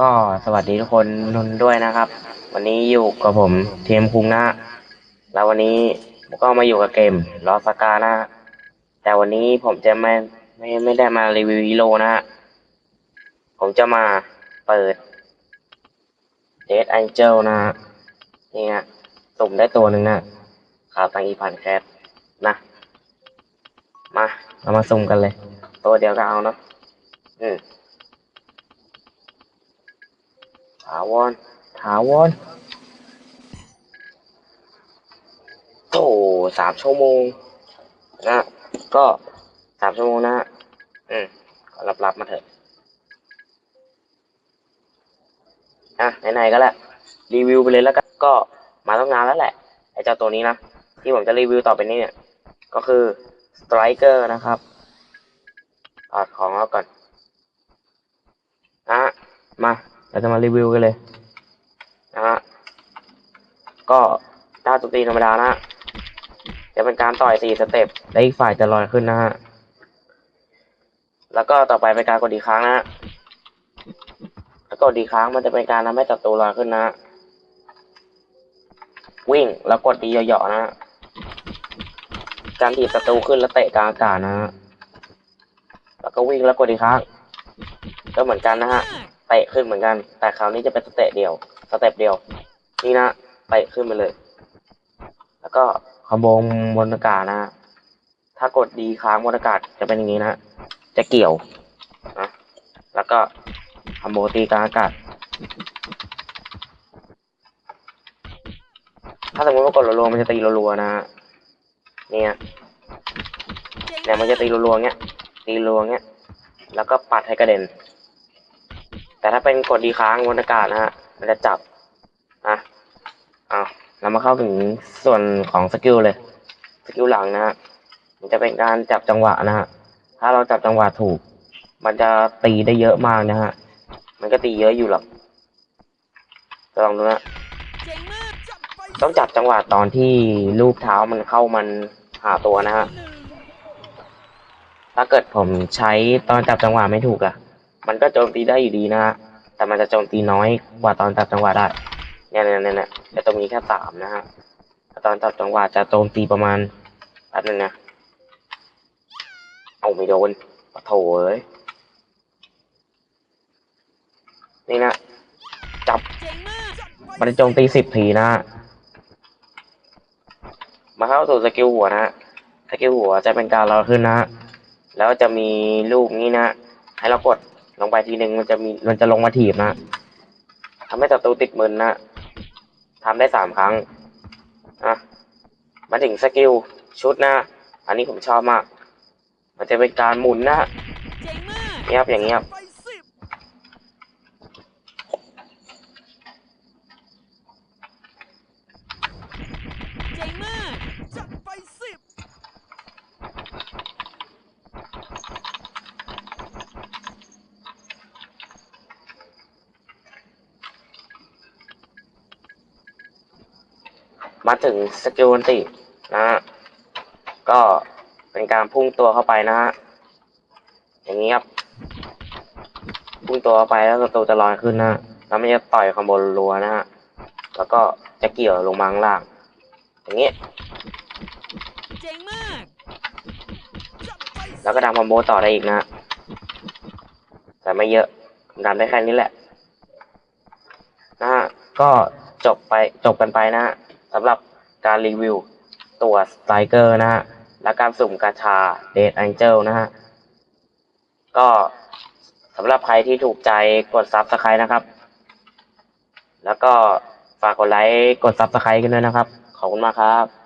ก็สวัสดีทุกคนนนด้วยนะครับ วันนี้อยู่กับผมเทมคุงนะ แล้ววันนี้ผมก็มาอยู่กับเกมลอสกานะ แต่วันนี้ผมจะไม่ไม่ไม่ได้มารีวิวฮีโร่นะฮะผมจะมาเปิดเด d แองเจลนะฮะนี่ฮะสุ่มได้ตัวหนึ่งนะข่าวตังอีพันแคสนะมา เรามาสุ่มกันเลย ตัวเดียวก็เอาเนาะอืม ถาวร ถาวร โอ้สามชั่วโมง นะ ก็สามชั่วโมงนะอืมก็รับรับมาเถอะ อะไหนๆก็แล้วรีวิวไปเลยแล้วก็มาตั้งนานแล้วแหละ ไอ้เจ้าตัวนี้นะ ที่ผมจะรีวิวต่อไปนี้เนี่ย ก็คือสไตรเกอร์นะครับถอดของแล้วก่อน อะ มา เราจะมารีวิวกันเลยนะฮะก็ถ้าตุตีธรรมดานะฮะจะเป็นการต่อยสี่สเต็ปและอีกฝ่ายจะลอยขึ้นนะฮะแล้วก็ต่อไปเป็นการกดดีค้างนะฮะแล้วกดดีค้างมันจะเป็นการทำให้ศัตรูลอยขึ้นนะฮะวิ่งแล้วกดดีเหยาะๆนะฮะการถีบศัตรูขึ้นแล้วเตะกลางอากาศนะฮะแล้วก็วิ่งแล้วกดดีค้างก็เหมือนกันนะฮะ เตะขึ้นเหมือนกัน แต่คราวนี้จะเป็นสเตะเดียว สเต็ปเดียว นี่นะเตะขึ้นไปเลย แล้วก็คอมโบนอากาศนะถ้ากดดีค้างบนอากาศจะเป็นอย่างนี้นะจะเกี่ยวนะแล้วก็คอมโบตีกลางอากาศ ถ้าสมมติว่ากดรัวๆมันจะตีรัวๆนะเนี่ยเนี่ยมันจะตีรัวๆเงี้ยตีรัวๆเงี้ย แล้วก็ปัดให้กระเด็น แต่ถ้าเป็นกดดีค้างบนอากาศนะฮะมันจะจับอะเอาเรามาเข้าถึงส่วนของสกิลเลยสกิลหลังนะฮะมันจะเป็นการจับจังหวะนะฮะถ้าเราจับจังหวะถูก มันจะตีได้เยอะมากนะฮะมันก็ตีเยอะอยู่หรอกลองดูนะต้องจับจังหวะตอนที่ลูกเท้ามันเข้ามันหาตัวนะฮะถ้าเกิดผมใช้ตอนจับจังหวะไม่ถูกอะ่ะ มันก็โจมตีได้อยู่ดีนะฮะ แต่มันจะโจมตีน้อยกว่าตอนจับจังหวะได้ เนี่ยเนี่ยเนี่ยเนี่ยแต่ตรงนี้แค่สามนะฮะตอนจับจังหวะจะโจมตีประมาณแป๊บนึงนะ เอาไม่โดนปะโถเอ้ย นี่นะ จับ มันจะโจมตีสิบทีนะฮะมาเข้าสู่สกิลหัวนะฮะสกิลหัวจะเป็นการลอยขึ้นนะฮะแล้วจะมีลูกนี้นะ ให้เรากด ลงไปทีหนึ่งมันจะมีมันจะลงมาถีบนะทำให้ศัตรูติดมืนนะทำได้สามครั้งอะมาถึงสกิลชุดนะ อันนี้ผมชอบมาก มันจะเป็นการหมุนนะเจ๋งมากเงียบอย่างเงียบ ไปสิบเจ๋งมากจับไปสิบ มาถึงสกิลอันตินะฮะก็เป็นการพุ่งตัวเข้าไปนะฮะอย่างนี้ครับพุ่งตัวเข้าไปแล้วศัตรูจะลอยขึ้นนะแล้วมันจะต่อยคอมโบนรัวนะฮะแล้วก็จะเกี่ยวลงมาข้างล่าง อย่างนี้เจ๋งมากแล้วก็ทำคอมโบต่อได้อีกนะฮะแต่ไม่เยอะผมทำได้แค่นี้แหละนะฮะก็จบไปจบกันไปนะฮะ สำหรับการรีวิวตัวสไตรเกอร์นะฮะ และการสุ่มกาชาเดทแองเจิลนะฮะ ก็สำหรับใครที่ถูกใจกดซับสไครต์นะครับ แล้วก็ฝากกดไลค์กดซับสไครต์กันด้วยนะครับ ขอบคุณมากครับ